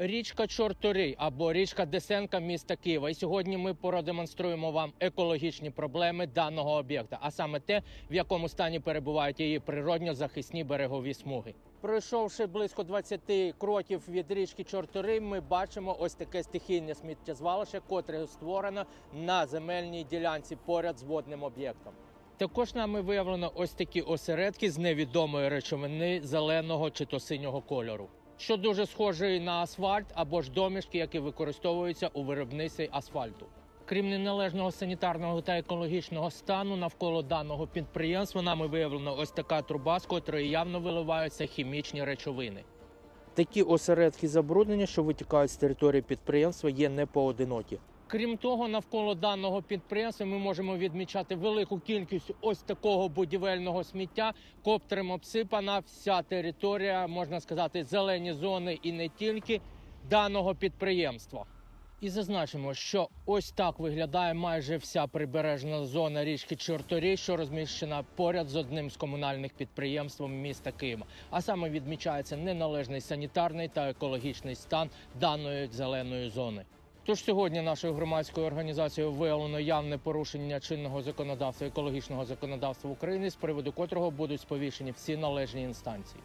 річка Чорторий або річка Десенка міста Києва. І сьогодні ми продемонструємо вам екологічні проблеми даного об'єкта, а саме те, в якому стані перебувають її природньо-захисні берегові смуги. Пройшовши близько 20 кроків від річки Чорторий, ми бачимо ось таке стихійне сміттєзвалище, котре створено на земельній ділянці поряд з водним об'єктом. Також нами виявлено ось такі осередки з невідомої речовини зеленого чи то синього кольору, що дуже схожий на асфальт або ж домішки, які використовуються у виробництві асфальту. Крім неналежного санітарного та екологічного стану навколо даного підприємства, нами виявлено ось така труба, з котрої явно виливаються хімічні речовини. Такі осередки забруднення, що витікають з території підприємства, є непоодинокі. Крім того, навколо даного підприємства ми можемо відмічати велику кількість ось такого будівельного сміття, котрим обсипана вся територія, можна сказати, зелені зони і не тільки даного підприємства. І зазначимо, що ось так виглядає майже вся прибережна зона річки Чорторій, що розміщена поряд з одним з комунальних підприємств міста Києва. А саме відмічається неналежний санітарний та екологічний стан даної зеленої зони. Тож сьогодні нашою громадською організацією виявлено явне порушення чинного законодавства екологічного законодавства України, з приводу котрого будуть сповіщені всі належні інстанції.